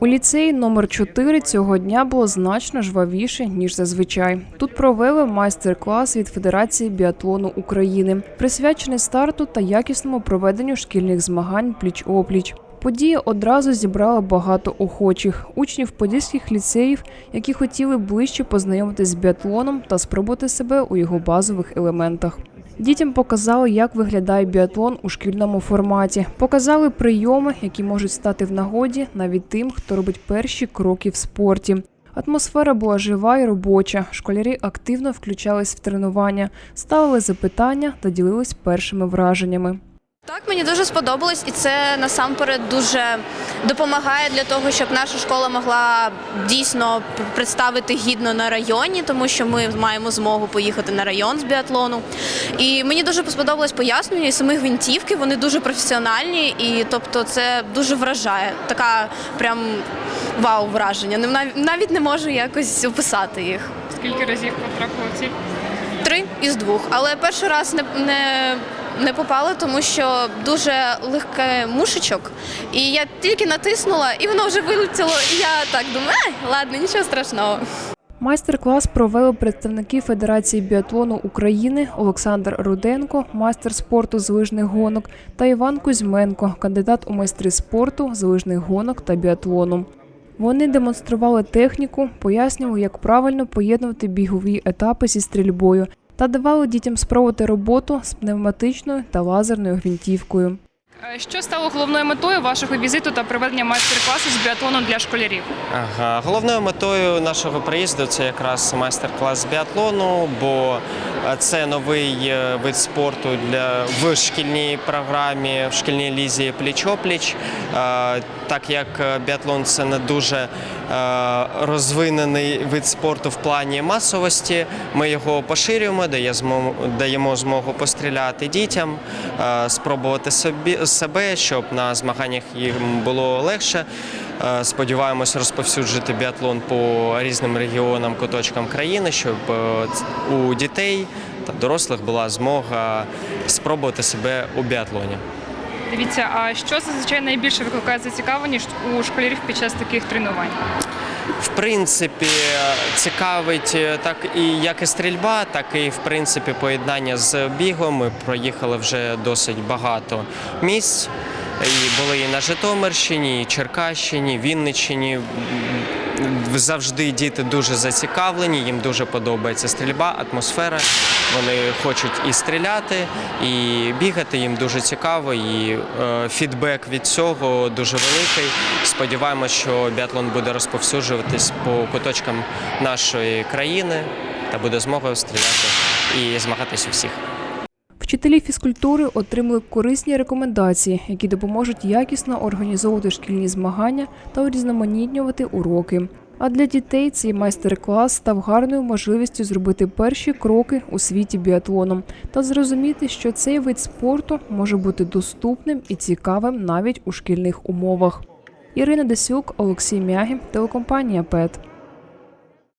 У ліцеї номер 4 цього дня було значно жвавіше ніж зазвичай. Тут провели майстер-клас від Федерації біатлону України, присвячений старту та якісному проведенню шкільних змагань пліч-опліч. Подія одразу зібрала багато охочих учнів подільських ліцеїв, які хотіли ближче познайомитись з біатлоном та спробувати себе у його базових елементах. Дітям показали, як виглядає біатлон у шкільному форматі. Показали прийоми, які можуть стати в нагоді навіть тим, хто робить перші кроки в спорті. Атмосфера була жива і робоча. Школярі активно включались в тренування, ставили запитання та ділились першими враженнями. Так, мені дуже сподобалось, і це насамперед дуже допомагає для того, щоб наша школа могла дійсно представити гідно на районі, тому що ми маємо змогу поїхати на район з біатлону. І мені дуже сподобалось пояснення і самих гвинтівки. Вони дуже професіональні, і тобто це дуже вражає. Така прям вау враження. Навіть не можу якось описати їх. Скільки разів потрапила в ціль? Три із двох, але перший раз не, не, не попала, тому що дуже легкий мушечок. І я тільки натиснула, і воно вже вилетіло. І я так думаю, «Е, ладно, нічого страшного. Майстер-клас провели представники Федерації біатлону України Олександр Руденко, майстер спорту з лижних гонок, та Іван Кузьменко, кандидат у майстри спорту з лижних гонок та біатлону. Вони демонстрували техніку, пояснювали, як правильно поєднувати бігові етапи зі стрільбою та давали дітям спробувати роботу з пневматичною та лазерною гвинтівкою. Е, Що стало головною метою вашого візиту та проведення майстер-класу з біатлону для школярів? Ага. Головною метою нашого приїзду це якраз майстер-клас з біатлону, бо е, це новий е, вид спорту для в шкільній програмі, в шкільній лізі пліч-опліч. Так як біатлон це не дуже розвинений вид спорту в плані масовості, ми його поширюємо, даємо змогу постріляти дітям, спробувати собі себе, щоб на змаганнях їм було легше. Е, Сподіваємось розповсюджити біатлон по різним регіонам, куточкам країни, щоб е, у дітей та дорослих була змога спробувати себе у біатлоні. Дивіться, а що зазвичай найбільше викликає зацікавленість у школярів під час таких тренувань? В принципі, цікавить е, так і як і стрільба, так і в принципі поєднання з бігом. Ми проїхали вже досить багато місць. І були і на Житомирщині, і Черкащині, Вінниччині. Завжди діти дуже зацікавлені, їм дуже подобається стрільба, атмосфера. Вони хочуть і стріляти, і бігати. Їм дуже цікаво. І е, фідбек від цього дуже великий. Сподіваємося, що біатлон буде розповсюджуватись по куточкам нашої країни та буде змога стріляти і змагатись у всіх. Вчителі фізкультури отримали корисні рекомендації, які допоможуть якісно організовувати шкільні змагання та урізноманітнювати уроки. А для дітей цей майстер-клас став гарною можливістю зробити перші кроки у світі біатлоном та зрозуміти, що цей вид спорту може бути доступним і цікавим навіть у шкільних умовах. Ірина Десюк, Олексій Мягі, телекомпанія ПЕТ.